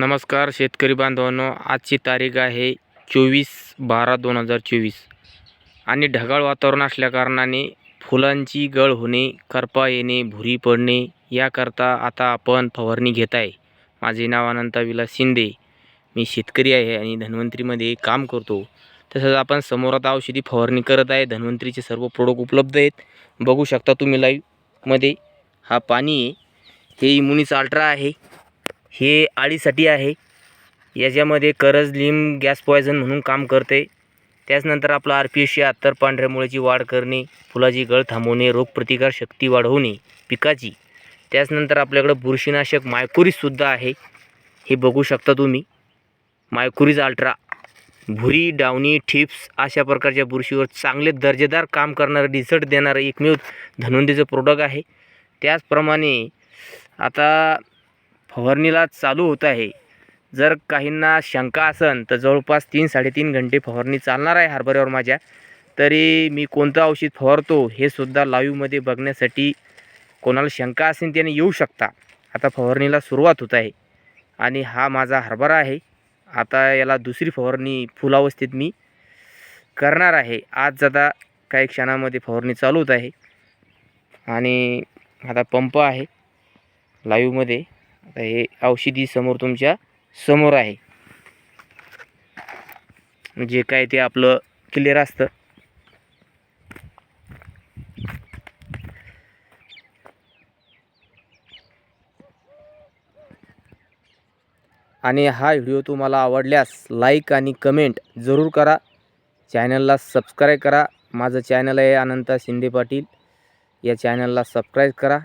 नमस्कार शेतकरी बांधवांनो आजची तारीख आहे चोवीस बारा दोन हजार चोवीस. आणि ढगाळ वातावरण असल्याकारणाने फुलांची गळ होणे करपा येणे भुरी पडणे याकरता आता आपण फवारणी घेत आहे. माझे नाव अनंता विलास शिंदे. मी शेतकरी आहे आणि धन्वंतरीमध्ये काम करतो. तसंच आपण समोर आता औषधी फवारणी करत आहे. धन्वंतरीचे सर्व प्रोडक्ट उपलब्ध आहेत. बघू शकता तुम्ही लाईव्हमध्ये हा पाणी आहे. हे इम्युनिस अल्ट्रा आहे. हे आळीसाठी आहे. याच्यामध्ये करज लिम गॅस पॉयझन म्हणून काम करते. त्याचनंतर आपलं आर पी एस शहात्तर पांढऱ्या मुळाची वाढ करणे फुलाची गळ थांबवणे रोगप्रतिकार शक्ती वाढवणे पिकाची. त्याचनंतर आपल्याकडं बुरशीनाशक मायकुरीजसुद्धा आहे. हे बघू शकता तुम्ही. मायकुरीज अल्ट्रा. भुरी डावणी ठिप्स अशा प्रकारच्या बुरशीवर चांगले दर्जेदार काम करणारं रिझल्ट देणारं एकमेव धन्वंतीचं प्रोडक्ट आहे. त्याचप्रमाणे आता फवारणीला चालू होत आहे. जर काहींना शंका असन तर जवळपास तीन साडेतीन घंटे फवारणी चालणार आहे हरभऱ्यावर माझ्या. तरी मी कोणतं औषध फवारतो हे सुद्धा लाईव्हमध्ये बघण्यासाठी कोणाला शंका असेल त्याने येऊ शकता. आता फवारणीला सुरुवात होत आहे. आणि हा माझा हरभरा आहे. आता याला दुसरी फवारणी फुलावस्थेत मी करणार आहे. आज आता काही क्षणामध्ये फवारणी चालू होत आहे. आणि आता पंप आहे. लाईव्हमध्ये आता हे औषधी समोर तुमच्यासमोर आहे. जे काय ते आपलं क्लिअर असतं. आणि हा व्हिडिओ तुम्हाला आवडल्यास लाईक आणि कमेंट जरूर करा. चॅनलला सबस्क्राईब करा. माझं चॅनल आहे अनंता शिंदे पाटील. या चॅनलला सबस्क्राईब करा.